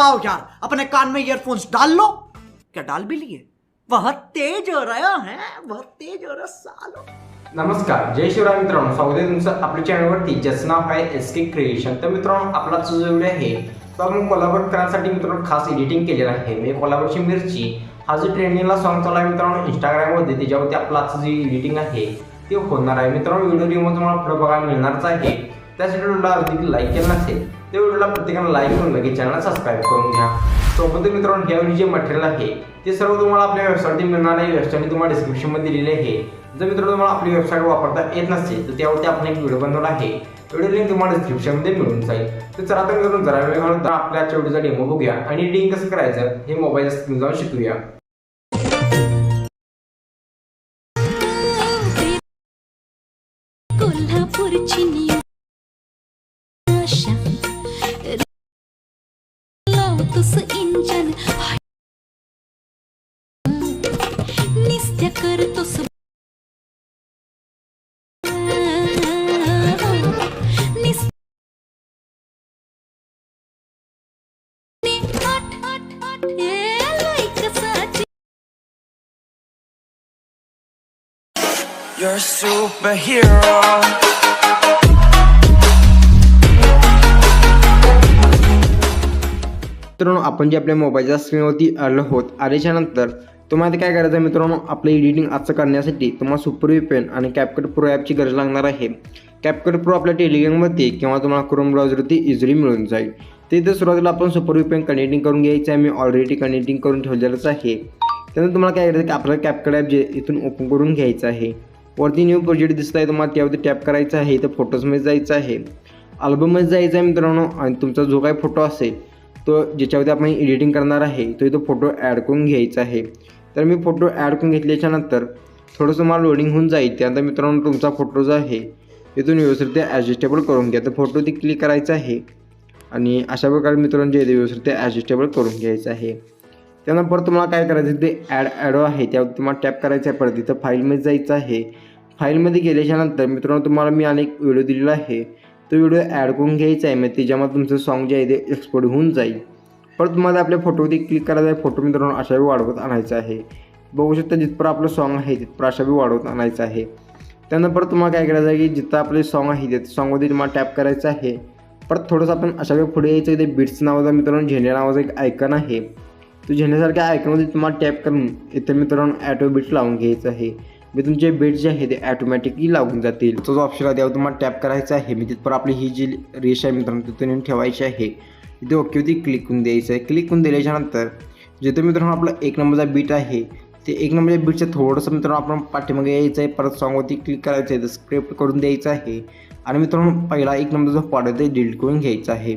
आओ यार अपने कान में ईयरफोन्स डाल लो। क्या डाल भी लिए? बहुत तेज हो रहा है बहुत तेज हो रहा सालो। नमस्कार जय शिवराय मित्रांनो स्वागत आहे तुमचं आपल्या चॅनलवरती ज्याचं नाव आहे एस के क्रिएशन तर मित्रांनो आपला जो व्हिडिओ आहे तो आपण कोल्हापूर करण्यासाठी मित्रांनो खास एडिटिंग केलेला आहे. म्हणजे मी कोल्हापूरची मिरची हा जो ट्रेंडिंगला सॉन्ग चालू आहे मित्रांनो इंस्टाग्राममध्ये त्याच्यावरती आपला आजचं जी एडिटिंग आहे ते होणार आहे. मित्रांनो व्हिडिओ रिमो तुम्हाला पुढे बघायला मिळणारच आहे. त्यासाठी व्हिडिओला अगदी लाईक केलं नसेल त्या व्हिडिओला प्रत्येकानं लाईक करून लगेच चॅनल सबस्क्राईब करून घ्या. सोबत मित्रांनो यावेळी जे मटेरियल आहे ते सर्व तुम्हाला आपल्या वेबसाईटवर मिळणार आहे. वेबसाईट तुम्हाला डिस्क्रिप्शनमध्ये दिलेली आहे. जर मित्रांनो तुम्हाला आपली वेबसाईट वापरता येत नसेल तर त्यावरती आपण एक व्हिडिओ बनवला आहे. व्हिडिओ लिंक तुम्हाला डिस्क्रिप्शनमध्ये मिळून जाईल. तर चला तर करून जरा वेळ घालून तर आपल्या व्हिडिओचा डेमो बघूया आणि एडिटिंग कसं करायचं हे मोबाईलच्या स्क्रीन जाऊन शिकूया. कोल्हापूरची करतोस You're a superhero. मित्रांनो आपण जे आपल्या मोबाईलच्या स्क्रीनवरती आलो आहोत आल्याच्यानंतर तुम्हाला काय करायचं आहे मित्रांनो आपलं एडिटिंग आजचं करण्यासाठी तुम्हाला सुपर पेन आणि कॅपकट प्रो ॲपची गरज लागणार आहे. कॅपकट प्रो आपल्या टेलिग्राममध्ये किंवा तुम्हाला क्रोम ब्राउझरवरती इझिली मिळून जाईल. तिथे सुरुवातीला आपण सुपर पेन कनेक्टिंग करून घ्यायचं आहे. मी ऑलरेडी कनेक्टिंग करून ठेवलेलंच आहे. त्यानंतर तुम्हाला काय करायचं की आपलं कॅपकट ॲप जे इथून ओपन करून घ्यायचं आहे. वरती न्यू प्रोजेक्ट दिसत आहे तुम्हाला त्यावरती टॅप करायचं आहे. इथं फोटोजमध्ये जायचं आहे. अल्बममध्ये जायचं आहे मित्रांनो आणि तुमचा जो काही फोटो असेल तो ज्याच्यावरती आपण एडिटिंग करणार आहे तो इथं फोटो ॲड करून घ्यायचा आहे. तर मी फोटो ॲड करून घेतल्याच्यानंतर थोडंसं मला लोडिंग होऊन जाईल. त्यानंतर मित्रांनो तुमचा फोटो जो आहे इथून व्यवस्थित ॲडजस्टेबल करून घ्या. तर फोटो ती क्लिक करायचा आहे आणि अशा प्रकारे मित्रांनो जे आहे ते व्यवस्थित ॲडजस्टेबल करून घ्यायचं आहे. त्यानंतर परत तुम्हाला काय करायचं ते ॲड ॲडो आहे. त्यावर तुम्हाला टॅप करायचं आहे परत. इथं फाईलमध्ये जायचं आहे. फाईलमध्ये गेल्याच्यानंतर मित्रांनो तुम्हाला मी अनेक व्हिडिओ दिलेला आहे. तो व्हिडिओ ॲड करून घ्यायचा आहे. मग त्याच्यामध्ये तुमचं सॉन्ग जे आहे ते एक्सपोर्ट होऊन जाईल. परत तुम्हाला आपल्या फोटोवरती क्लिक करायचा आहे. फोटो मित्रांनो अशा वेळी वाढवत आणायचा आहे. बघू शकता जिथपर आपलं सॉन्ग आहे तिथपर अशा वेळी वाढवत आणायचं आहे. त्यानंतर परत तुम्हाला काय करायचं आहे की जिथं आपले सॉन्ग आहे त्या सॉन्गमध्ये तुम्हाला टॅप करायचं आहे. परत थोडंसं आपण अशा वेळी पुढे यायचं इथे बीट्स नावाचा मित्रांनो झेंड्या नावाचा एक आयकन आहे. तो झेंड्यासारख्या आयकनमध्ये तुम्हाला टॅप करून इथे मित्रांनो ॲटो बीट्स लावून घ्यायचं आहे. मी तुमचे बेट जे आहे ते ॲटोमॅटिकली लागून जातील. तो जो ऑप्शन आहे त्यावर तुम्हाला टॅप करायचा आहे. म्हणजे मी तिथपर आपली ही जी रेष आहे मित्रांनो तिथे नेऊन ठेवायची आहे. इथे ओके होती क्लिक करून द्यायचं आहे क्लिक करून दिल्याच्यानंतर जिथे मित्रांनो आपला एक नंबरचा बीट आहे ते एक नंबरच्या बीटचं थोडंसं मित्रांनो आपण पाठीमागे यायचं आहे परत सॉन्गवरती क्लिक करायचं आहे तर स्क्रिप्ट करून द्यायचं आहे. आणि मित्रांनो पहिला एक नंबरचा पार्ट आहे ते डिलीट करून घ्यायचा आहे.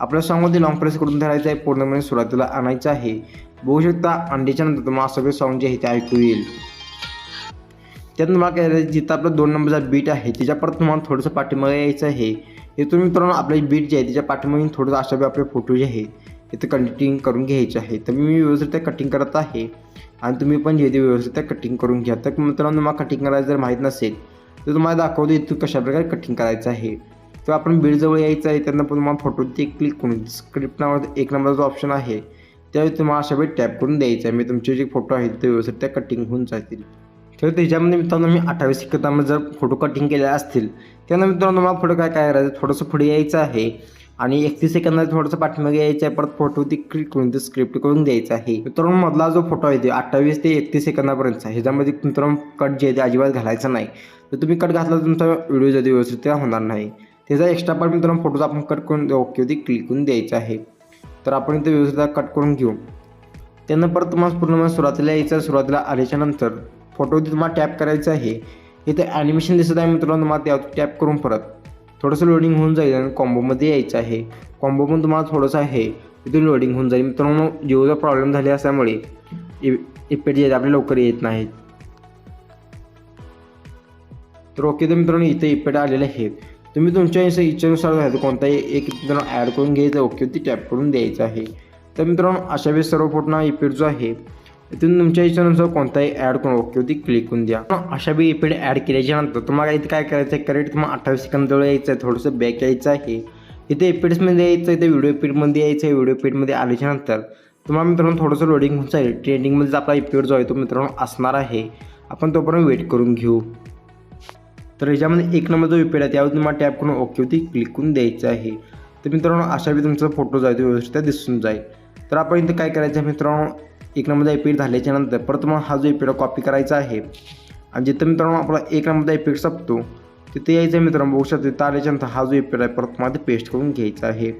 आपल्या सॉंगमध्ये लॉंग प्रेस करून धरायचं आहे पूर्णपणे सुरुवातीला आणायचं आहे. बघू शकता अंडीच्या नंतर तुम्हाला सगळे सॉंग जे आहे ते ऐकू येईल. त्यात तुम्हाला काय जिथं आपलं दोन नंबरचा बीट आहे त्याच्या परत तुम्हाला थोडंसं पाठीमागे यायचं आहे. इथून मित्रांनो आपले बीट जे आहे त्याच्या पाठीमागे थोडंसं अशा आपले फोटो जे आहे इथं कटिंग करून घ्यायचे आहे. तर मी व्यवस्थित कटिंग करत आहे. आणि तुम्ही पण जे ते व्यवस्थित कटिंग करून घ्या. तर मित्रांनो तुम्हाला कटिंग करायचं जर माहीत नसेल तर तुम्हाला दाखवतो इथून कशाप्रकारे कटिंग करायचं आहे. तर आपण बीडजवळ यायचं आहे त्यांना पण तुम्हाला फोटो ते क्लिक करून स्क्रिप्ट नावाचा एक नंबरचा ऑप्शन आहे. त्यावेळी तुम्हाला अशा वेळी टॅप करून द्यायचं आहे. मी तुमचे जे फोटो आहेत ते व्यवस्थित त्या कटिंग होऊन जातील. तर त्याच्यामध्ये मित्रांनो मी अठ्ठावीस सेकंदामध्ये जर फोटो कटिंग केल्या असतील त्यानं मित्रांनो मला पुढे काय काय करायचं थोडंसं पुढे यायचं आहे. आणि एकतीस सेकंदात थोडंसं पाठीमागे यायचं आहे परत फोटो ती क्लिक करून ते स्क्रिप्ट करून द्यायचा आहे. मित्रांनो मधला जो फोटो आहे ते अठ्ठावीस ते एकतीस सेकंदापर्यंतचा. ह्याच्यामध्ये मित्रांनो कट जे आहे ते अजिबात घालायचं नाही. तर तुम्ही कट घातला तर तुमचा व्हिडिओ जरी व्यवस्थित होणार नाही. त्याचा एक्स्ट्रा पार्ट मित्रांनो फोटोचा आपण कट करून ओके ते क्लिक करून द्यायचा आहे. तर आपण इथे व्यवस्थित कट करून घेऊ. त्यानं परत तुम्हाला पूर्ण सुरुवातीला यायचं सुरुवातीला आल्याच्यानंतर फोटोवरती तुम्हाला टॅप करायचं आहे. इथे ॲनिमेशन दिसत आहे मित्रांनो तुम्हाला त्या टॅप करून परत. थोडंसं लोडिंग होऊन जाईल आणि कॉम्बोमध्ये यायचं आहे. कॉम्बो पण तुम्हाला थोडंसं आहे. इथून लोडिंग होऊन जाईल. मित्रांनो जिओचा प्रॉब्लेम झाले असल्यामुळे इफेक्ट जे आहेत आपले लवकर येत नाहीत. तर ओके तर मित्रांनो इथे इफेक्ट आलेले आहेत. तुम्ही तुमच्या इच्छे इच्छेनुसार आहे कोणताही एक मित्रांनो ॲड करून घ्यायचं ओके ती टॅप करून द्यायचं आहे. तर मित्रांनो अशा वेळेस सर्व फोटोना इफेक्ट जो आहे इथून तुमच्या इच्छेनुसार कोणताही ॲड करून ओके होती क्लिक करून द्या. अशा बी इफेक्ट ॲड केल्याच्यानंतर तुम्हाला इथे काय करायचं आहे? करेक्ट तुम्हाला अठ्ठावीस सेकंद जवळ यायचं आहे थोडंसं बॅक यायचं आहे. इथे एपिड्समध्ये यायचं इथे व्हिडिओ पीडमध्ये यायचं आहे व्हिडिओ पीडमध्ये आल्याच्यानंतर तुम्हाला मित्रांनो थोडंसं लोडिंग होऊन जाईल. ट्रेंडिंगमध्ये आपला एपिड जो आहे तो मित्रांनो असणार आहे. आपण तोपर्यंत वेट करून घेऊ. तर याच्यामध्ये एक नंबर जो वेबपेड आहे त्यावर तुम्हाला टॅप करून ओकेवरती क्लिक करून द्यायचं आहे. तर मित्रांनो अशा वेळी तुमचा फोटो जो आहे तो व्यवस्थित दिसून जाईल. तर आपण इथं काय करायचं आहे मित्रांनो? एक नंबरचा एपिड झाल्याच्यानंतर परत तुम्हाला हा जो एपिड कॉपी करायचा आहे. आणि जिथं मित्रांनो आपला एक नंबरचा एपिड संपतो तिथे यायचं आहे मित्रांनो बघू शकता तिथं आल्याच्यानंतर हा जो एपिड आहे परत तुम्हाला ते पेस्ट करून घ्यायचा आहे.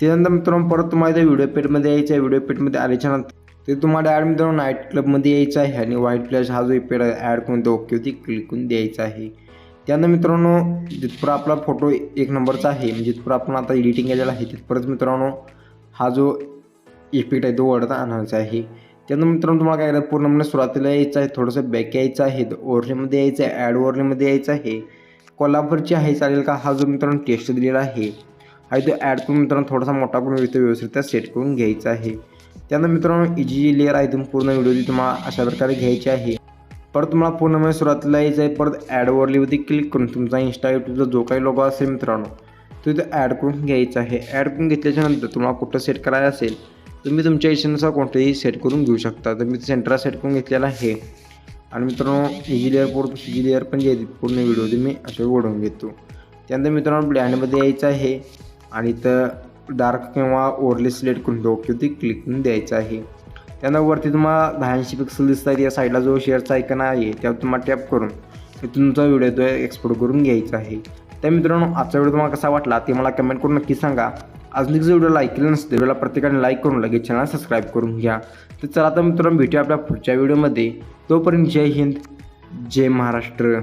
त्यानंतर मित्रांनो परत तुम्हाला त्या व्हिडिओ पेडमध्ये यायचं आहे. व्हिडिओ पेडमध्ये आल्याच्यानंतर ते तुम्हाला ॲड मित्रांनो नाईट क्लबमध्ये यायचं आहे. आणि व्हाईट फ्लॅश हा जो एपिड आहे ॲड करून तो ओकेवरती क्लिक करून द्यायचा आहे. त्यानंतर मित्रांनो जिथपर आपला फोटो एक नंबरचा आहे म्हणजे जिथपर आपण आता एडिटिंग केलेला आहे तिथपर्यंत मित्रांनो हा जो इफेक्ट आहे तो वडता आणायचा आहे. त्यानंतर मित्रांनो तुम्हाला काय करायचं? पूर्णपणे म्हणजे सुरुवातीला यायचं आहे थोडंसं बॅक यायचं आहे ओरलीमध्ये यायचं आहे ॲड ओरलीमध्ये यायचं आहे. कोल्हापूरची आहे चालेल का? हा जो मित्रांनो टेस्ट दिलेला आहे आणि तो ॲड करून मित्रांनो थोडासा मोठा करून इथं व्यवस्थित सेट करून घ्यायचा आहे. त्यानंतर मित्रांनो ही जी लेअर आहे तुम्ही पूर्ण व्हिडिओ तुम्हाला अशा प्रकारे घ्यायची आहे. परत तुम्हाला पूर्णपणे म्हणजे सुरुवातीला यायचं आहे परत ॲड वरलीवरती क्लिक करून तुमचा इंस्टा यूट्यूबचा जो काही लोगो असेल मित्रांनो तो इथं ॲड करून घ्यायचा आहे. ॲड करून घेतल्याच्यानंतर तुम्हाला कुठं सेट करायचं असेल तुम्ही तुमच्या इच्छेनुसार कोणतेही सेट करून घेऊ शकता. तर मी सेंट्रा सेट करून घेतलेला आहे. आणि मित्रांनो ही जी लेअर पूर्ण लेअर पण जे पूर्ण व्हिडिओ ती मी असे ओढवून घेतो. त्यानंतर मित्रांनो ब्लँडमध्ये यायचं आहे. आणि तर डार्क किंवा ओरली सिलेक्ट करून डोक्यावरती क्लिक करून द्यायचं आहे. त्यानंतर वरती तुम्हाला दहा ऐंशी पिक्सल दिसत आहेत या साईडला जो शेअरचा ऐकन आहे त्यावर तुम्हाला टॅप करून ते तुमचा व्हिडिओ तो एक्सपोर्ट करून घ्यायचा आहे. त्या मित्रांनो आजचा व्हिडिओ तुम्हाला कसा वाटला ते मला कमेंट करून नक्की सांगा. अजून जर व्हिडिओ लाईक केलं नसतं व्हिडिओला प्रत्येकाने लाईक करून लगेच चॅनल सबस्क्राईब करून घ्या. तर चला आता मित्रांनो भेटूया आपल्या पुढच्या व्हिडिओमध्ये तोपर्यंत जय हिंद जय महाराष्ट्र.